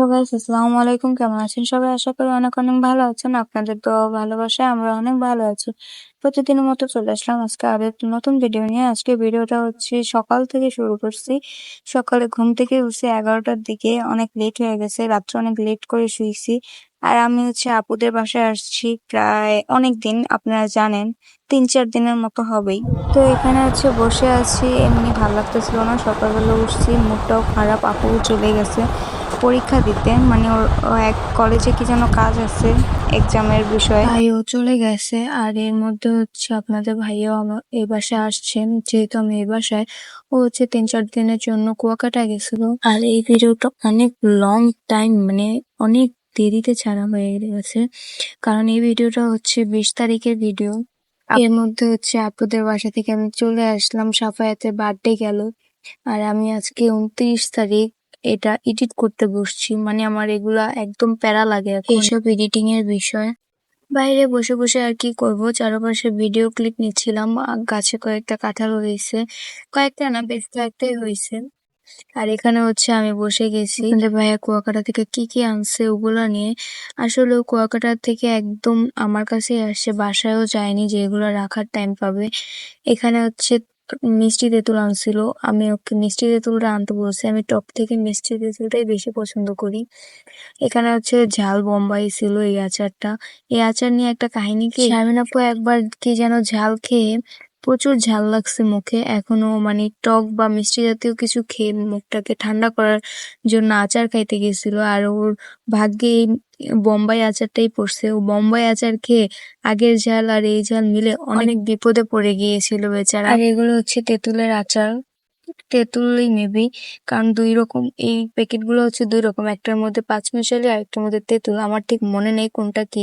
Hello guys, আসসালামু আলাইকুম। কেমন আছেন সবাই? আশা করি অনেক অনেক ভালো আছেন। আপনাদের তো ভালোবাসায় আমরা অনেক ভালো আছি। প্রতিদিনের মতো চলে আসলাম আজকে আরও নতুন ভিডিও নিয়ে। আজকে ভিডিওটা হচ্ছে সকাল থেকে শুরু করছি। সকালে ঘুম থেকে উঠছি এগারোটার দিকে। অনেক লেট হয়ে গেছে। রাত্রে অনেক লেট করে শুয়েছি। আর আমি হচ্ছে আপুদের বাসায় আসছি প্রায় অনেক দিন, আপনারা জানেন। তিন চার দিনের মতো হবেই। তো এখানে হচ্ছে বসে আছি। এমনি ভালো লাগতেছিল না। সকালবেলা উঠছি, মুডটাও খারাপ, আপু চলে গেছে। পরীক্ষা দিতে মানে ওর এক কলেজে কি যেন কাজ আছে এক্সামের বিষয়ে। ভাইও চলে গেছে। আর এর মধ্যে হচ্ছে আপনাদের ভাইও আমার এই বাসায় আসছেন। যেহেতু আমি এই বাসায় ও হচ্ছে তিন চার দিনের জন্য কুয়াকাটা গেছিল। আর এই ভিডিওটা অনেক লং টাইম মানে অনেক দেরিতে ছাড়া হয়ে গেছে। কারণ এই ভিডিওটা হচ্ছে বিশ তারিখের ভিডিও এর মধ্যে হচ্ছে আপুদের বাসা থেকে আমি চলে আসলাম। সাফায়াতের বার্থডে গেল। আর আমি আজকে উনত্রিশ তারিখ। এটা এডিট করতে বসছি। মানে আমার এগুলা একদম প্যারা লাগে এইসব এডিটিং এর বিষয়। বাইরে বসে বসে আর কি করব? চারপাশে ভিডিও ক্লিপ নিচ্ছিলাম গাছে কয়েকটা কাঁঠাল হয়েছে। কয়েকটা না বেশ কয়েকটাই হয়েছে। আর এখানে হচ্ছে আমি বসে গেছি। ভাইয়া কুয়াকাটা থেকে কি কি আনছে ওগুলা নিয়ে। আসলে কুয়াকাটা থেকে একদম আমার কাছে আসছে বাসায়ও যায়নি যে এগুলো রাখার টাইম পাবে। এখানে হচ্ছে মিষ্টি তেঁতুল আনছিল। আমি ওকে মিষ্টি তেঁতুলটা আনতে বলছি। আমি টক থেকে মিষ্টি তেঁতুলটাই বেশি পছন্দ করি। এখানে হচ্ছে ঝাল বোম্বাই ছিল এই আচারটা। এই আচার নিয়ে একটা কাহিনী কি? শারমিন আপু, একবার কি যেন ঝাল খেয়ে প্রচুর ঝাল লাগছে মুখে। এখনও মানে টক বা মিষ্টি জাতীয় কিছু খেয়ে মুখটাকে ঠান্ডা করার জন্য আচার খাইতে গেছিল। আর ওর ভাগ্যে বোম্বাই আচারটাই পড়ছে ও বোম্বাই আচার খেয়ে আগের ঝাল আর এই ঝাল মিলে অনেক বিপদে পড়ে গিয়েছিল বেচারা। আর এগুলো হচ্ছে তেঁতুলের আচার তেঁতুলই মেবি কারণ দুই রকম, এই প্যাকেটগুলো হচ্ছে দুই রকম, একটার মধ্যে পাঁচ মিশালি আর একটার মধ্যে তেঁতুল। আমার ঠিক মনে নেই কোনটা কি।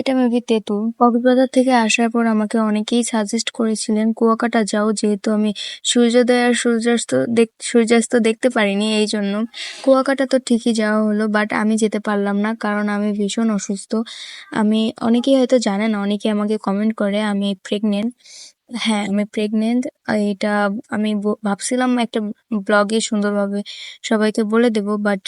এটা মেবি তেঁতুল। কক্সবাজার থেকে আসার পর আমাকে অনেকেই সাজেস্ট করেছিলেন, কুয়াকাটা যাও, যেহেতু আমি সূর্যোদয় আর সূর্যাস্ত দেখ, সূর্যাস্ত দেখতে পারিনি এই জন্য। কুয়াকাটা তো ঠিকই যাওয়া হলো বাট আমি যেতে পারলাম না, কারণ আমি ভীষণ অসুস্থ। আমি, অনেকেই হয়তো জানেন অনেকে আমাকে কমেন্ট করে, আমি প্রেগনেন্ট হ্যাঁ আমি প্রেগনেন্ট এটা আমি ভাবছিলাম একটা ব্লগে সুন্দরভাবে সবাইকে বলে দেব বাট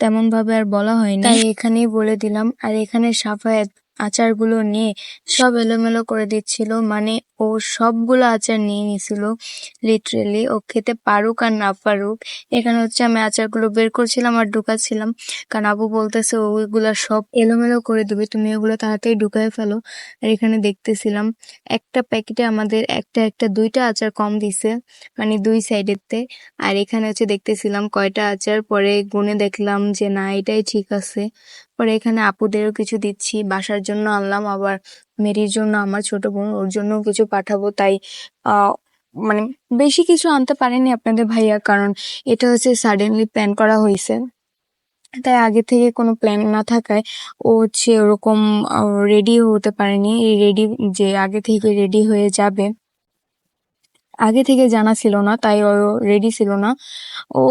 তেমন ভাবে আর বলা হয়নি। তাই এখানেই বলে দিলাম, আর এখানে সাফায়াত আচারগুলো নিয়ে সব এলোমেলো করে দিচ্ছিল। মানে ও সবগুলো আচার নিয়ে নিছিল লিটারেলি ও খেতে পারুক আর না পারুক, এখানে হচ্ছে আমি আচারগুলো বের করছিলাম আর ঢুকাচ্ছিলাম। কারণ আবু বলতেছে, ওইগুলা সব এলোমেলো করে দেবে, তুমি ওগুলো তাড়াতাড়ি ঢুকায় ফেলো। আর এখানে দেখতেছিলাম, একটা প্যাকেটে আমাদের একটা একটা দুইটা আচার কম দিছে মানে দুই সাইডেরতে আর এখানে হচ্ছে দেখতেছিলাম কয়টা আচার, পরে গুনে দেখলাম যে, না, এটাই ঠিক আছে। পরে এখানে আপুদেরও কিছু দিচ্ছি। বাসার জন্য আনলাম, আবার মেরির জন্য, আমার ছোট বোন, ওর জন্য কিছু পাঠাবো। তাই মানে বেশি কিছু আনতে পারেনি আপনাদের ভাইয়া, কারণ এটা হচ্ছে সাডেনলি প্ল্যান করা হয়েছে। তাই আগে থেকে কোনো প্ল্যান না থাকায় ও হচ্ছে ওরকম রেডি হতে পারেনি। রেডি যে আগে থেকে রেডি হয়ে যাবে। আগে থেকে জানা ছিল না, তাই ও রেডি ছিল না। ও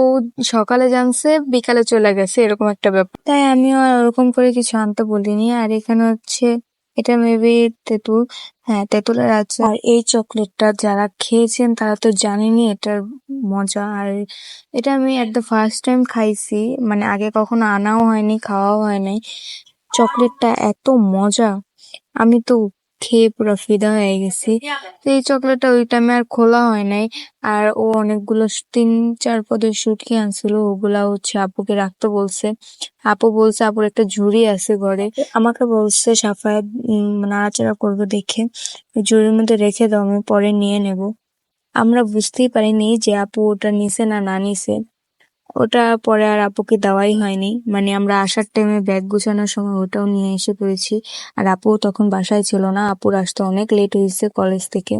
সকালে জানছে, বিকালে চলে গেছে, এরকম একটা ব্যাপার। তাই আমিও ওরকম করে কিছু আনতে বলিনি। আর এখানে হচ্ছে, এটা মেবি তেঁতুল। হ্যাঁ তেঁতুলের আছে আর এই চকলেটটা যারা খেয়েছেন, তারা তো জানেনি এটার মজা। আর এটা আমি এট দ্য ফার্স্ট টাইম খাইছি। মানে আগে কখনো আনাও হয়নি, খাওয়াও হয়নি। চকলেটটা এত মজা। আমি তো খেয়ে পুরো ফিদা হয়ে গেছি। তো এই চকলেটটা ওই টাইমে আর খোলা হয় নাই। আর ও অনেকগুলো তিন চার পদের শুটকি আনছিল ওগুলা হচ্ছে আপুকে রাখতে বলছে। আপু বলছে আপুর একটা ঝুড়ি আছে ঘরে। আমাকে বলছে সাফায়াত উম, নাড়াচাড়া করব দেখে। ঝুড়ির মধ্যে রেখে দাও আমি পরে নিয়ে নেব। আমরা বুঝতেই পারিনি যে আপু ওটা নিছে না না নিছে। ওটা পরে আর আপুকে দেওয়াই হয়নি। মানে আমরা আসার টাইমে ব্যাগ গুছানোর সময় ওটাও নিয়ে এসে পড়েছি। আর আপু তখন বাসায় ছিল না। আপুর আসতে অনেক লেট হয়েছে কলেজ থেকে।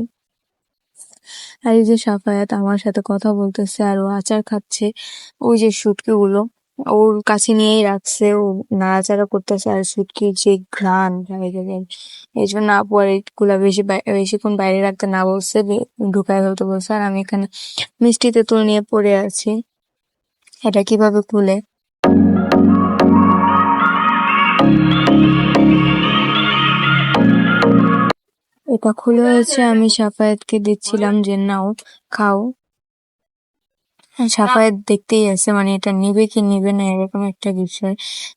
আর এই যে সাফায়াত আমার সাথে কথা বলতেছে আর ও আচার খাচ্ছে। ওই যে শুটকি গুলো ওর কাছে নিয়েই রাখছে। ও নাড়াচাড়া করতেছে আর শুটকির যে ঘ্রাণ এই জন্য আপু আর এগুলা বেশি বেশিক্ষণ বাইরে রাখতে না বলছে। ঢুকায় ফেলতে বলছে। আর আমি এখানে মিষ্টি তেঁতুল নিয়ে পড়ে আছি। এটা কীভাবে খুলে? এটা খুলে হচ্ছে আমি সাফায়াতকে দিচ্ছিলাম যে, নাও, খাও। সাফায়েত দেখতেই আছে মানে এটা নিবে কি নিবে না, এরকম একটা বিষয়।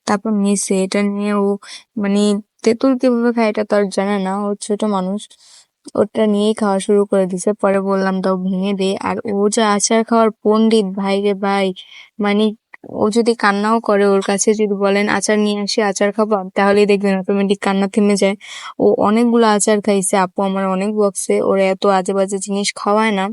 তারপর নিছে, এটা নিয়ে ও মানে তেঁতুল কীভাবে খায় এটা তো আর জানে না, ও ছোট মানুষ। ওটা নিয়েই খাওয়া শুরু করে দিছে পরে বললাম, দাও ভেঙে দে। আর ও যে আচার খাওয়ার পণ্ডিত, ভাই রে ভাই। মানে ও যদি কান্নাও করে, ওর কাছে যদি বলেন, আচার নিয়ে আসি, আচার খাব, তাহলেই দেখবেন অটোমেটিক কান্না থেমে যায়। ও অনেকগুলো আচার খাইছে। আপু আমার অনেক বকছে। ওরা এত আজে বাজে জিনিস খাওয়ায় না।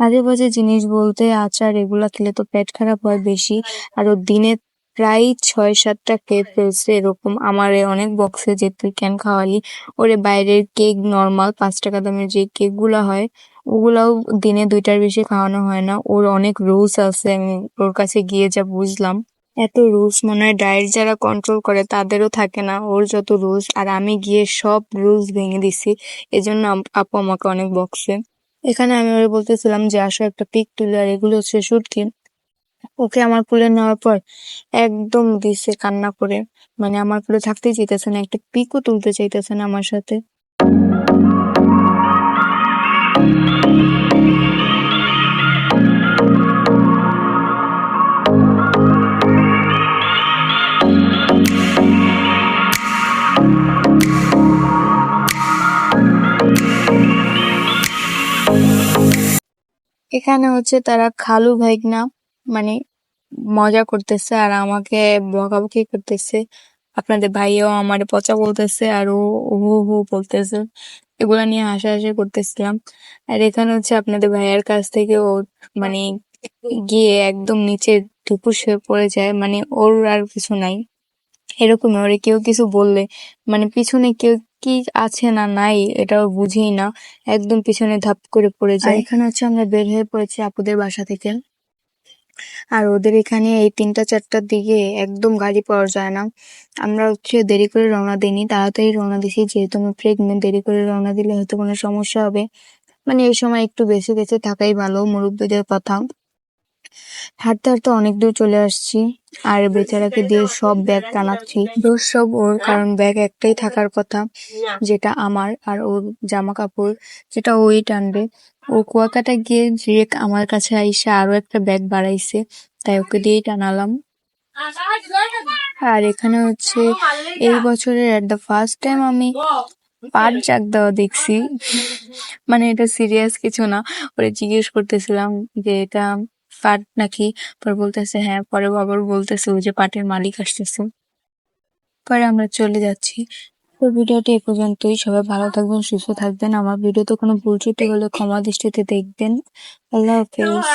আজে বাজে জিনিস বলতে আচার এগুলা খেলে তো পেট খারাপ হয় বেশি। আর ও দিনে প্রায় ছয় সাতটা খেয়ে ফেলছে, এরকম আমারে অনেক বকছে যে তুই কেন খাওয়ালি, ওরে বাইরের কেক নর্মাল পাঁচ টাকা দামের যে কেকগুলা হয়, ওগুলাও দিনে দুইটার বেশি খাওয়ানো হয় না। ওর অনেক রুলস আছে, আমি ওর কাছে গিয়ে যা বুঝলাম। এত রুলস মনে হয় ডায়েট যারা কন্ট্রোল করে তাদেরও থাকে না ওর যত রুলস আর আমি গিয়ে সব রুলস ভেঙে দিছি, এজন্য আপু আমাকে অনেক বকছে এখানে আমি ওরে বলতেছিলাম যে, আসো একটা পিক তুলে, আর এগুলো হচ্ছে শুটকি। ওকে আমার কোলে নেওয়ার পর একদম দিছে কান্না করে। মানে আমার কোলে থাকতেই চাইতেছে না, একটা পিকও তুলতে চাইতেছে না আমার সাথে। এখানে হচ্ছে তারা খালু ভাইগনা। মানে মজা করতেছে আর আমাকে বকাবকি করতেছে। আপনাদের ভাইও আমার পচা বলতেছে আর ও হু হু বলতেছে। এগুলা নিয়ে হাসাহাসি করতেছিলাম। আর এখানে হচ্ছে আপনাদের ভাইয়ার কাছ থেকে ও মানে গিয়ে একদম নিচে ধুপুস হয়ে পড়ে যায়। মানে ওর আর কিছু নাই। এরকম ওরে কেউ কিছু বললে মানে পিছনে কেউ কি আছে না নাই এটাও বুঝেই না। একদম পিছনে ধাপ করে পড়ে যায়। এখানে হচ্ছে আমরা বের হয়ে পড়েছি আপুদের বাসা থেকে। আর ওদের এখানে এই তিনটা, চারটার দিকে একদম গাড়ি পাওয়া যায় না। আমরা হচ্ছে দেরি করে রওনা দিইনি, তাড়াতাড়ি রওনা দিছি যেহেতু আমি প্রেগনেন্ট দেরি করে রওনা দিলে হয়তো কোনো সমস্যা হবে। মানে এই সময় একটু বেশি বেঁচে থাকাই ভালো, মুরব্বীদের কথা। হাঁটতে হাঁটতে অনেক দূর চলে আসছি। আর বেচারাকে দিয়ে সব ব্যাগ টানাচ্ছি। দোষ সব ওর, কারণ ব্যাগ একটাই থাকার কথা, যেটা আমার আর ওর জামা কাপড় যেটা ওই টানবে। ও কুয়াকাটা গিয়ে ডিরেক্ট আমার কাছে আইসে আরও একটা ব্যাগ বাড়াইছে, তাই ওকে দিয়েই টানালাম। আর এখানে হচ্ছে এই বছরের এট দ্য ফার্স্ট টাইম আমি পাট জাগ দেওয়া দেখছি। মানে এটা সিরিয়াস কিছু না। পরে জিজ্ঞেস করতেছিলাম যে এটা পাট নাকি? পরে বলতেছে হ্যাঁ পরে আবার বলতেছে যে পাটের মালিক আসতেছে। পরে আমরা চলে যাচ্ছি। তো ভিডিওটি এ পর্যন্তই। সবাই ভালো থাকবেন, সুস্থ থাকবেন। আমার ভিডিওতে কোনো ভুল ত্রুটি হলে ক্ষমা দৃষ্টিতে দেখবেন। আল্লাহ হাফেজ।